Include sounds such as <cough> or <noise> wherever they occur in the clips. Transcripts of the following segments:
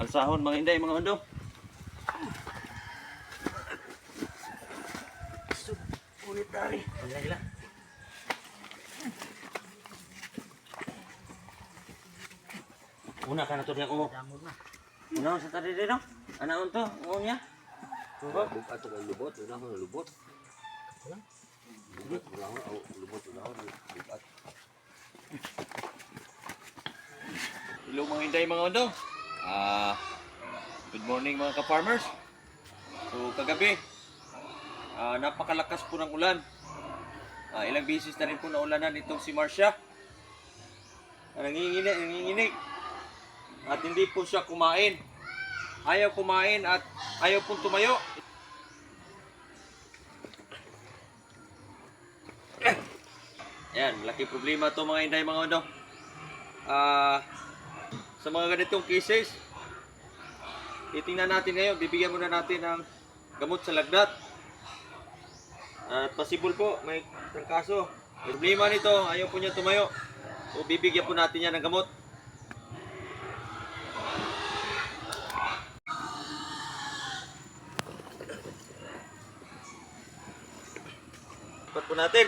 Alsahon mga inday mga undo. Unitary. Una ka na to diyan umo. Una sa tadi dito. Ana unto, umo niya. Lubot ato kay lubot, una ko lubot. Lubot, lubot, una ko lubot. Hello mga inday mga undo. Ah, good morning mga ka-farmers. So kagabi, ah, napakalakas po ng ulan. Ah, ilang beses na rin po naulanan itong si Marcia. Ah, nanginginig, nanginginig. At hindi po siya kumain. Ayaw kumain at ayaw pong tumayo. <coughs> Yan, laki problema to mga inday mga undo. Ah, sa mga ganitong cases, titingnan natin ngayon, bibigyan muna natin ng gamot sa lagnat. At possible po, may trangkaso. May problema nito, ayaw po niya tumayo. So bibigyan po natin yan ng gamot. Ipat po natin.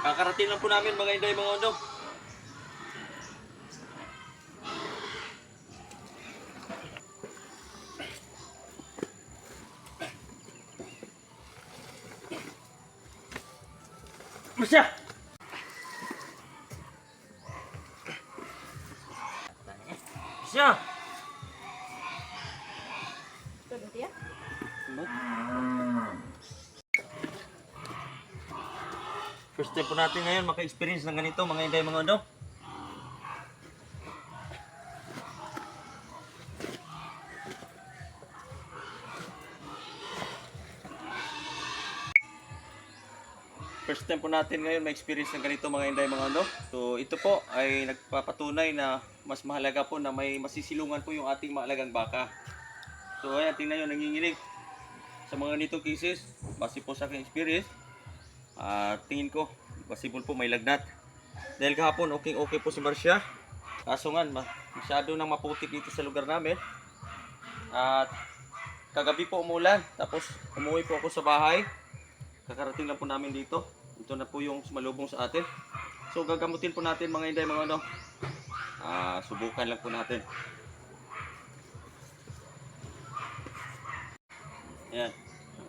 Kakarating lang po namin mga inday mga undo. Masya! Masya! Tudot ya? First time po natin ngayon maka-experience ng ganito mga inday mga ano. First time po natin ngayon ma-experience ng ganito mga inday mga ano. So ito po ay nagpapatunay na mas mahalaga po na may masisilungan po yung ating maalagang baka. So ayan, tingnan nyo, nanginginig. Sa mga ganitong cases, base po sa aking experience, Ah, tingin ko, possible po may lagnat. Dahil kahapon, okay okay po si Marcia. Kaso nga, ma- masyado nang maputik dito sa lugar namin. At kagabi po umulan. Tapos umuwi po ako sa bahay. Kakarating lang po namin dito. Ito na po yung sumalubong sa atin. So gagamutin po natin mga inday mga ano. Ah, subukan lang po natin. Ayan,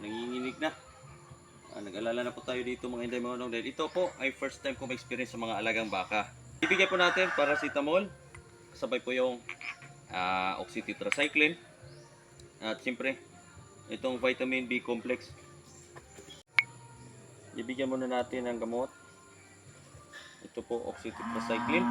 nanginginig na. Ah, nag-alala na po tayo dito mga inday mga unong dahil ito po ay first time ko ma-experience sa mga alagang baka. Ibigay po natin paracetamol, kasabay po yung ah, oxytetracycline, at siyempre itong vitamin B complex. Ibigyan muna natin ng gamot. Ito po oxytetracycline.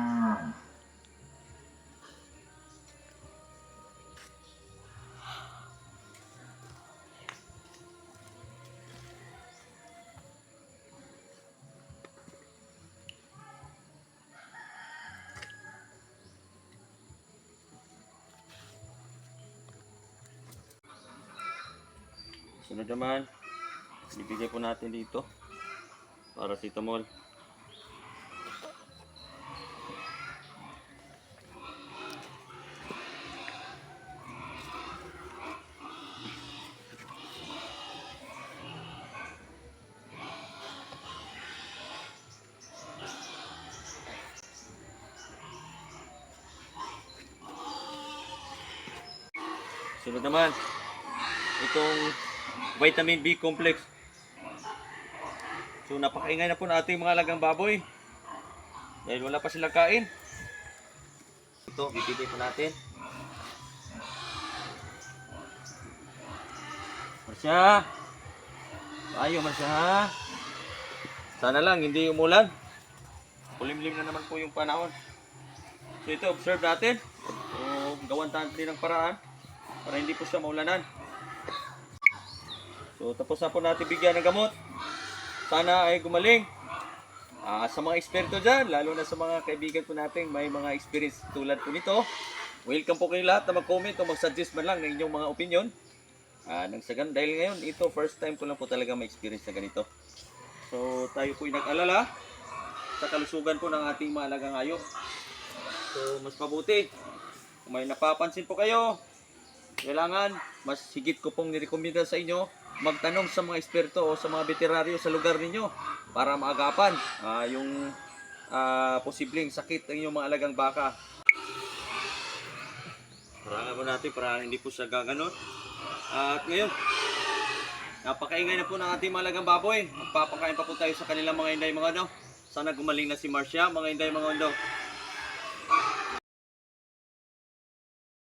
Sunod naman, ibigay po natin dito paracetamol. Sunod naman, itong vitamin B complex. So napakaingay na po ng ating mga lagang baboy. Dahil wala pa silang kain. Ito, bibigay po natin. Marsha! Tayo, Marsha! Sana lang, hindi umulan. Kulimlim na naman po yung panahon. So ito, observe natin. So, gawan tayo ng paraan para hindi po siya maulanan. So tapos na po natin bigyan ng gamot. Sana ay gumaling. Ah, sa mga eksperto dyan, lalo na sa mga kaibigan po natin, may mga experience tulad po nito. Welcome po kayo lahat na mag-comment o mag-suggest man lang ng inyong mga opinion. Ah, nang sagan, dahil ngayon, ito first time ko lang po talaga ma-experience na ganito. So tayo po ay nag-alala sa kalusugan po ng ating mga alagang hayop. So mas mabuti kung may napapansin po kayo, kailangan mas higit ko pong nirekomenda sa inyo magtanong sa mga eksperto o sa mga veteraryo sa lugar ninyo para maagapan ah, yung ah, posibleng sakit ng inyong mga alagang baka. Parangan po natin para hindi po siya gaganon. At ngayon, napakaingay na po ng ating mga alagang baboy. Magpapakain pa po tayo sa kanilang mga inday mga ano. Sana gumaling na si Marcia, mga inday mga ano.